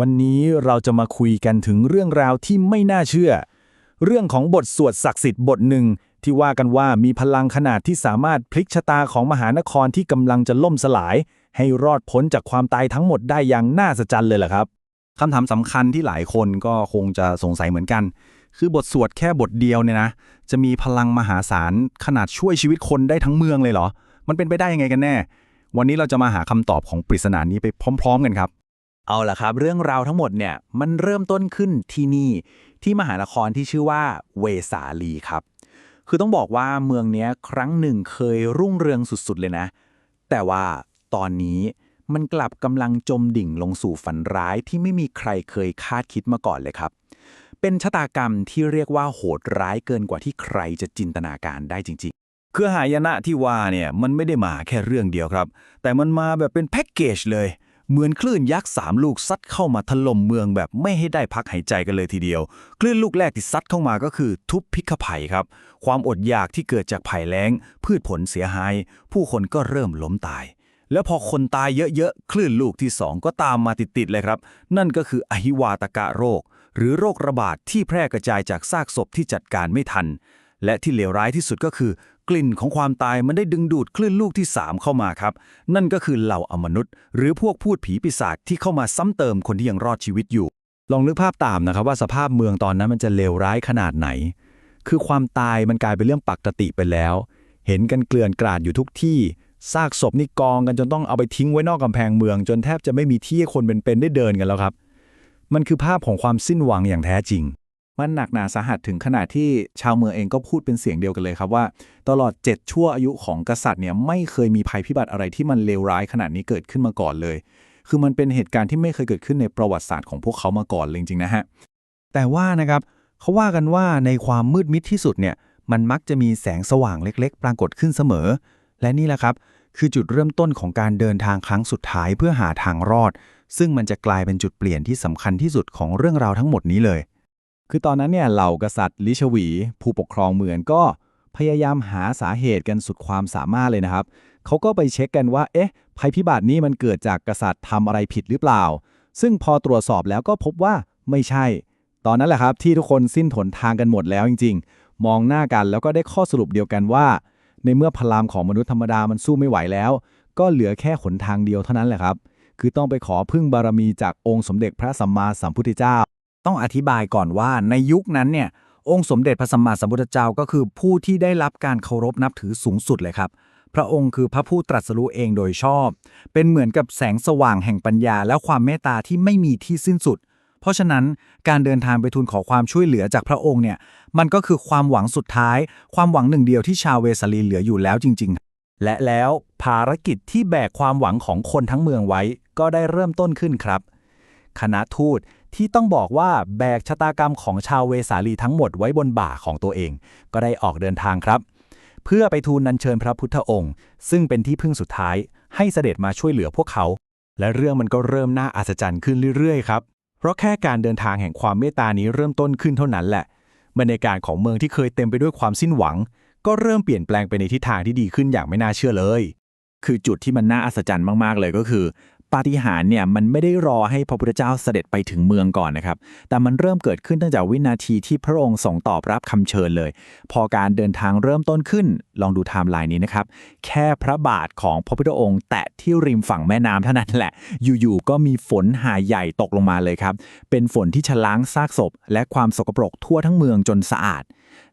วันนี้เราจะมาคุยกันถึงเรื่องราวที่ไม่น่าเชื่อ เรื่องของบทสวดศักดิ์สิทธิ์บทหนึ่งที่ว่ากันว่ามีพลังขนาดที่สามารถพลิกชะตาของมหานครที่กำลังจะล่มสลาย ให้รอดพ้นจากความตายทั้งหมดได้อย่างน่าสะใจรรย์เลยล่ะครับคำถามสำคัญที่หลายคนก็คงจะสงสัยเหมือนกัน คือบทสวดแค่บทเดียวเนี่ยนะ จะมีพลังมหาศาลขนาดช่วยชีวิตคนได้ทั้งเมืองเลยเหรอ มันเป็นไปได้ยังไงกันแน่ วันนี้เราจะมาหาคำตอบของปริศนานี้ไปพร้อม ๆ กันครับ เอาล่ะครับ เรื่องราวทั้งหมดเนี่ยมันเริ่มต้นขึ้นที่นี่ที่มหานครที่ชื่อว่าเวสาลีครับ คือต้องบอกว่าเมืองนี้ครั้งหนึ่งเคยรุ่งเรืองสุดๆเลยนะ แต่ว่าตอนนี้มันกลับกำลังจมดิ่งลงสู่ฝันร้ายที่ไม่มีใครเคยคาดคิดมาก่อนเลยครับ เป็นชะตากรรมที่เรียกว่าโหดร้ายเกินกว่าที่ใครจะจินตนาการได้จริง ๆ คือหายนะที่ว่าเนี่ยมันไม่ได้มาแค่เรื่องเดียวครับ แต่มันมาแบบเป็นแพ็กเกจเลย เหมือนคลื่นยักษ์สามลูกซัดเข้ามาถล่มเมืองแบบไม่ให้ได้พักหายใจกันเลยทีเดียว คลื่นลูกแรกที่ซัดเข้ามาก็คือทุบพิกภัยครับ ความอดอยากที่เกิดจากภัยแล้ง พืชผลเสียหาย ผู้คนก็เริ่มล้มตาย แล้วพอคนตายเยอะๆ คลื่นลูกที่สองก็ตามมาติดๆเลยครับ นั่นก็คืออหิวาตกะโรค หรือโรคระบาดที่แพร่กระจายจากซากศพที่จัดการไม่ทัน และที่เลวร้ายที่สุดก็คือ กลิ่นของความตายมันได้ดึงดูดคลื่นลูกที่ 3 เข้ามาครับ นั่นก็คือเหล่าอมนุษย์ หรือพวกพูดผีปีศาจที่เข้ามาซ้ำเติมคนที่ยังรอดชีวิตอยู่ ลองนึกภาพตามนะครับว่าสภาพเมืองตอนนั้นมันจะเลวร้ายขนาดไหน คือความตายมันกลายเป็นเรื่องปกติไปแล้ว เห็นกันเกลื่อนกราดอยู่ทุกที่ซากศพนี่กองกันจนต้องเอาไปทิ้งไว้นอกกำแพงเมือง จนแทบจะไม่มีที่ให้คนเป็นๆได้เดินกันแล้วครับ มันคือภาพของความสิ้นหวังอย่างแท้จริง มันหนักหนาสาหัสถึงขนาดที่ชาวเมืองเองก็พูดเป็นเสียงเดียวกันเลยครับว่า ตลอด 7 ชั่วอายุของกษัตริย์เนี่ยไม่เคยมีภัยพิบัติอะไรที่มันเลวร้ายขนาดนี้เกิดขึ้นมาก่อนเลย คือมันเป็นเหตุการณ์ที่ไม่เคยเกิดขึ้นในประวัติศาสตร์ของพวกเขามาก่อนเลยจริงๆนะฮะแต่ว่านะครับเขาว่ากันว่าในความมืดมิดที่สุดเนี่ยมันมักจะมีแสงสว่างเล็กๆ ปรากฏขึ้นเสมอ และนี่แหละครับ คือจุดเริ่มต้นของการเดินทางครั้งสุดท้ายเพื่อหาทางรอด ซึ่งมันจะกลายเป็นจุดเปลี่ยนที่สำคัญที่สุดของเรื่องราวทั้งหมดนี้เลย คือตอนนั้นเนี่ยเหล่ากษัตริย์ลิชวี ผู้ปกครองเมืองก็พยายามหาสาเหตุกันสุดความสามารถเลยนะครับ เขาก็ไปเช็คกันว่า เอ๊ะ ภัยพิบัตินี้มันเกิดจากกษัตริย์ทำอะไรผิดหรือเปล่า ซึ่งพอตรวจสอบแล้วก็พบว่าไม่ใช่ ตอนนั้นแหละครับที่ทุกคนสิ้นหนทางกันหมดแล้วจริง ๆ มองหน้ากันแล้วก็ได้ข้อสรุปเดียวกันว่า ในเมื่อพลังของมนุษย์ธรรมดามันสู้ไม่ไหวแล้ว ก็เหลือแค่หนทางเดียวเท่านั้นแหละครับ คือต้องไปขอพึ่งบารมีจากองค์สมเด็จพระสัมมาสัมพุทธเจ้า ต้องอธิบายก่อนว่าในยุคนั้นเนี่ยองค์สมเด็จพระสัมมาสัมพุทธเจ้าก็คือผู้ที่ได้รับการเคารพนับถือสูงสุดเลยครับ พระองค์คือพระผู้ตรัสรู้เองโดยชอบ เป็นเหมือนกับแสงสว่างแห่งปัญญา และความเมตตาที่ไม่มีที่สิ้นสุด เพราะฉะนั้นการเดินทางไปทูลขอความช่วยเหลือจากพระองค์เนี่ยมันก็คือความหวังสุดท้าย ความหวังหนึ่งเดียวที่ชาวเวสลีเหลืออยู่แล้วจริง ๆ และแล้วภารกิจที่แบกความหวังของคนทั้งเมืองไว้ ก็ได้เริ่มต้นขึ้นครับ คณะทูต ที่ต้องบอกว่าแบกชะตากรรมของชาวเวสาลีทั้งหมดไว้บนบ่าของตัวเอง ก็ได้ออกเดินทางครับ เพื่อไปทูลนันเชิญพระพุทธองค์ ซึ่งเป็นที่พึ่งสุดท้าย ให้เสด็จมาช่วยเหลือพวกเขา และเรื่องมันก็เริ่มน่าอัศจรรย์ขึ้นเรื่อยๆครับเพราะแค่การเดินทางแห่งความเมตตานี้เริ่มต้นขึ้นเท่านั้นแหละบรรยากาศของเมืองที่เคยเต็มไปด้วยความสิ้นหวัง ก็เริ่มเปลี่ยนแปลงไปในทิศทางที่ดีขึ้นอย่างไม่น่าเชื่อเลย คือจุดที่มันน่าอัศจรรย์มากๆเลยก็คือ ปาฏิหาริย์เนี่ยมันไม่ได้รอให้พระพุทธเจ้าเสด็จไปถึงเมืองก่อนนะครับ แต่มันเริ่มเกิดขึ้นตั้งแต่วินาทีที่พระองค์ส่งตอบรับคำเชิญเลย พอการเดินทางเริ่มต้นขึ้น ลองดูไทม์ไลน์นี้นะครับ แค่พระบาทของพระพุทธองค์ แตะที่ริมฝั่งแม่น้ำเท่านั้นแหละ อยู่ๆก็มีฝนหาใหญ่ตกลงมาเลยครับ เป็นฝนที่ชะล้างซากศพ และความสกปรกทั่วทั้งเมืองจนสะอาด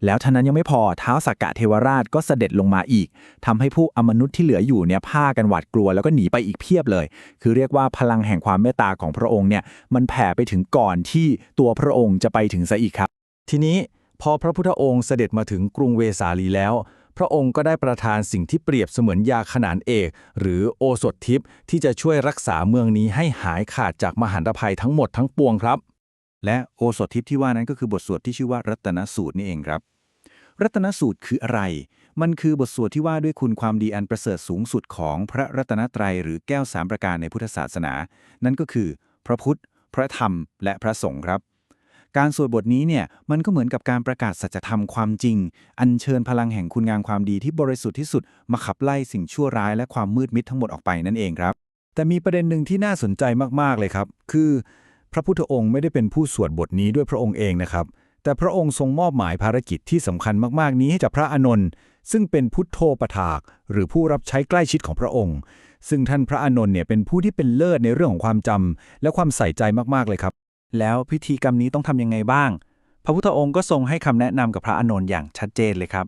แล้วท่านั้นยังไม่พอเท้าสักกะเทวราชก็เสด็จลงมาอีกทำให้ผู้อมนุษย์ที่เหลืออยู่เนี่ยพากันหวาดกลัวแล้วก็หนีไปอีกเพียบเลย คือเรียกว่าพลังแห่งความเมตตาของพระองค์เนี่ยมันแผ่ไปถึงก่อนที่ตัวพระองค์จะไปถึงซะอีกครับ ทีนี้พอพระพุทธองค์เสด็จมาถึงกรุงเวสาลีแล้ว พระองค์ก็ได้ประทานสิ่งที่เปรียบเสมือนยาขนานเอก หรือโอสถทิพย์ที่จะช่วยรักษาเมืองนี้ให้หายขาดจากมหันตภัยทั้งหมดทั้งปวงครับ และโอสถทิพย์ที่ว่านั้นก็คือบทสวดที่ชื่อว่ารัตนสูตรนี่เองครับ รัตนสูตรคืออะไร มันคือบทสวดที่ว่าด้วยคุณความดีอันประเสริฐสูงสุดของพระรัตนตรัยหรือแก้วสามประการในพุทธศาสนา นั่นก็คือ พระพุทธ พระธรรม และพระสงฆ์ครับการสวดบทนี้เนี่ยมันก็เหมือนกับการประกาศสัจธรรมความจริง อัญเชิญพลังแห่งคุณงามความดีที่บริสุทธิ์ที่สุด มาขับไล่สิ่งชั่วร้ายและความมืดมิดทั้งหมดออกไปนั่นเองครับ แต่มีประเด็นหนึ่งที่น่าสนใจมากๆเลยครับ คือ พระพุทธองค์ไม่ได้เป็นผู้สวดบทนี้ด้วยพระองค์เองนะครับ แต่พระองค์ทรงมอบหมายภารกิจที่สำคัญมากๆ นี้ให้กับพระอานนท์ซึ่งเป็นพุทโธปถาก หรือผู้รับใช้ใกล้ชิดของพระองค์ ซึ่งท่านพระอานนท์เนี่ยเป็นผู้ที่เป็นเลิศในเรื่องของความจำและความใส่ใจมากๆเลยครับ แล้วพิธีกรรมนี้ต้องทำยังไงบ้าง พระพุทธองค์ก็ทรงให้คำแนะนำกับพระอานนท์อย่างชัดเจนเลยครับ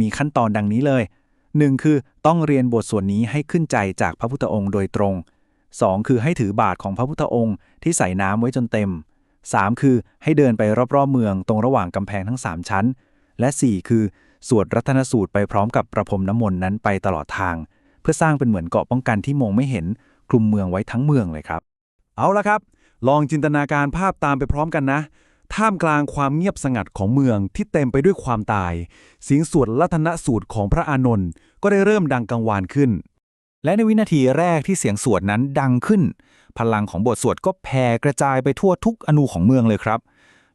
มีขั้นตอนดังนี้เลย 1. คือต้องเรียนบทส่วนนี้ให้ขึ้นใจจากพระพุทธองค์โดยตรง 2. คือให้ถือบาทของพระพุทธองค์ที่ใส่น้ำไว้จนเต็ม 3. คือให้เดินไปรอบๆเมืองตรงระหว่างกำแพงทั้ง 3 ชั้น และ 4 คือ สวดรัตนสูตรไปพร้อมกับประพรมน้ำมนต์นั้นไปตลอดทาง เพื่อสร้างเป็นเหมือนเกาะป้องกันที่มองไม่เห็นคลุมเมืองไว้ทั้งเมืองเลยครับ เอาละครับ ลองจินตนาการภาพตามไปพร้อมกันนะ ท่ามกลางความเงียบสงัดของเมืองที่เต็มไปด้วยความตายเสียงสวดรัตนสูตรของพระอานนท์ก็ได้เริ่มดังกังวานขึ้น และในวินาทีแรกที่เสียงสวดนั้นดังขึ้น พลังของบทสวดก็แผ่กระจายไปทั่วทุกอนูของเมืองเลยครับ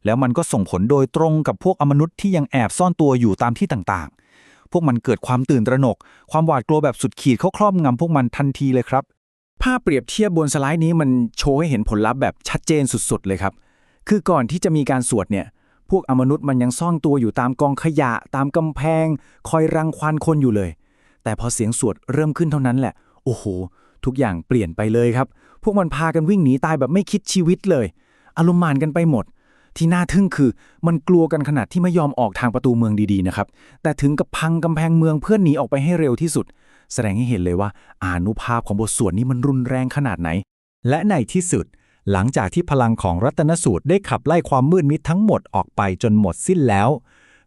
แล้วมันก็ส่งผลโดยตรงกับพวกอมนุษย์ที่ยังแอบซ่อนตัวอยู่ตามที่ต่างๆ พวกมันเกิดความตื่นตระหนก ความหวาดกลัวแบบสุดขีดเข้าครอบงำพวกมันทันทีเลยครับ ภาพเปรียบเทียบบนสไลด์นี้มันโชว์ให้เห็นผลลัพธ์แบบชัดเจนสุดๆ เลยครับ คือก่อนที่จะมีการสวดเนี่ย พวกอมนุษย์มันยังซ่อนตัวอยู่ตามกองขยะ ตามกำแพง คอยรังควานคนอยู่เลย แต่พอเสียงสวดเริ่มขึ้นเท่านั้นแหละ โอ้โห ทุกอย่างเปลี่ยนไปเลยครับ พวกมันพากันวิ่งหนีตายแบบไม่คิดชีวิตเลย อารมณ์มานกันไปหมด ที่น่าทึ่งคือ มันกลัวกันขนาดที่ไม่ยอมออกทางประตูเมืองดีๆนะครับ แต่ถึงกับพังกำแพงเมืองเพื่อหนีออกไปให้เร็วที่สุด แสดงให้เห็นเลยว่าอานุภาพของบทสวดนี้มันรุนแรงขนาดไหน และในที่สุด หลังจากที่พลังของรัตนสูตรได้ขับไล่ความมืดมิดทั้งหมดออกไปจนหมดสิ้นแล้ว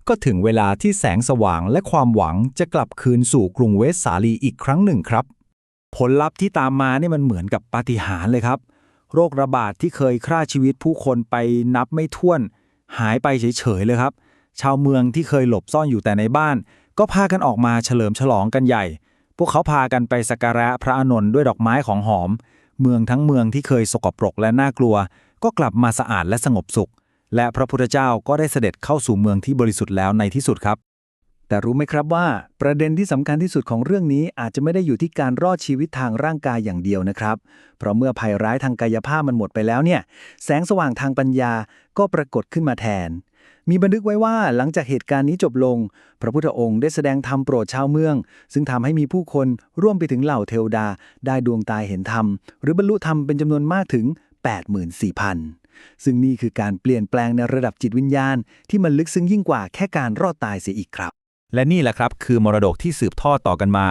ก็ถึงเวลาที่แสงสว่างและความหวังจะกลับคืนสู่กรุงเวสสาลีอีกครั้งหนึ่งครับ ผลลัพธ์ที่ตามมาเนี่ยมันเหมือนกับปาฏิหาริย์เลยครับ โรคระบาดที่เคยฆ่าชีวิตผู้คนไปนับไม่ถ้วน หายไปเฉยๆเลยครับ ชาวเมืองที่เคยหลบซ่อนอยู่แต่ในบ้าน ก็พากันออกมาเฉลิมฉลองกันใหญ่ พวกเขาพากันไปสักการะพระอานนท์ด้วยดอกไม้ของหอม เมืองทั้งเมืองที่เคยสกปรกและน่ากลัว ก็กลับมาสะอาดและสงบสุข และพระพุทธเจ้าก็ได้เสด็จเข้าสู่เมืองที่บริสุทธิ์แล้วในที่สุดครับ แต่รู้ไหมครับว่าประเด็นที่สำคัญที่สุดของเรื่องนี้อาจจะไม่ได้อยู่ที่การรอดชีวิตทางร่างกายอย่างเดียวนะครับ เพราะเมื่อภัยร้ายทางกายภาพมันหมดไปแล้วเนี่ย แสงสว่างทางปัญญาก็ปรากฏขึ้นมาแทน มีบันทึกไว้ว่าหลังจากเหตุการณ์นี้จบลง พระพุทธองค์ได้แสดงธรรมโปรดชาวเมือง ซึ่งทำให้มีผู้คนร่วมไปถึงเหล่าเทวดา ได้ดวงตาเห็นธรรม หรือบรรลุธรรมเป็นจำนวนมากถึง 84,000 ซึ่งนี่คือการเปลี่ยนแปลงในระดับจิตวิญญาณ ที่มันลึกซึ้งยิ่งกว่าแค่การรอดตายเสียอีกครับ และนี่แหละครับคือมรดกที่สืบทอดต่อกันมา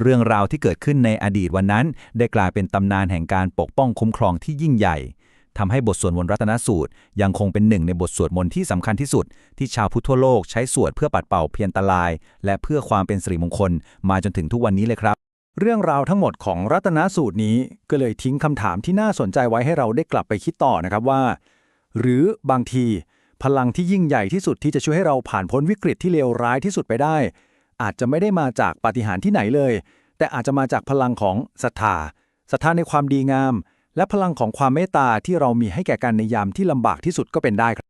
เรื่องราวที่เกิดขึ้นในอดีตวันนั้น ได้กลายเป็นตำนานแห่งการปกป้องคุ้มครองที่ยิ่งใหญ่ทำให้บทสวดมนต์รัตนสูตร ยังคงเป็นหนึ่งในบทสวดมนต์ที่สำคัญที่สุด ที่ชาวพุทธทั่วโลกใช้สวดเพื่อปัดเป่าเพียรตราย และเพื่อความเป็นสิริมงคล มาจนถึงทุกวันนี้เลยครับ เรื่องราวทั้งหมดของรัตนสูตรนี้ก็เลยทิ้งคำถามที่น่าสนใจไว้ให้เราได้กลับไปคิดต่อนะครับว่า หรือบางทีพลังที่ยิ่งใหญ่ที่สุดที่จะช่วยให้เราผ่านพ้นวิกฤตที่เลวร้ายที่สุดไปได้ อาจจะไม่ได้มาจากปาฏิหาริย์ที่ไหนเลย แต่อาจจะมาจากพลังของศรัทธาศรัทธาในความดีงาม และพลังของความเมตตาที่เรามีให้แก่กันในยามที่ลำบากที่สุดก็เป็นได้ครับ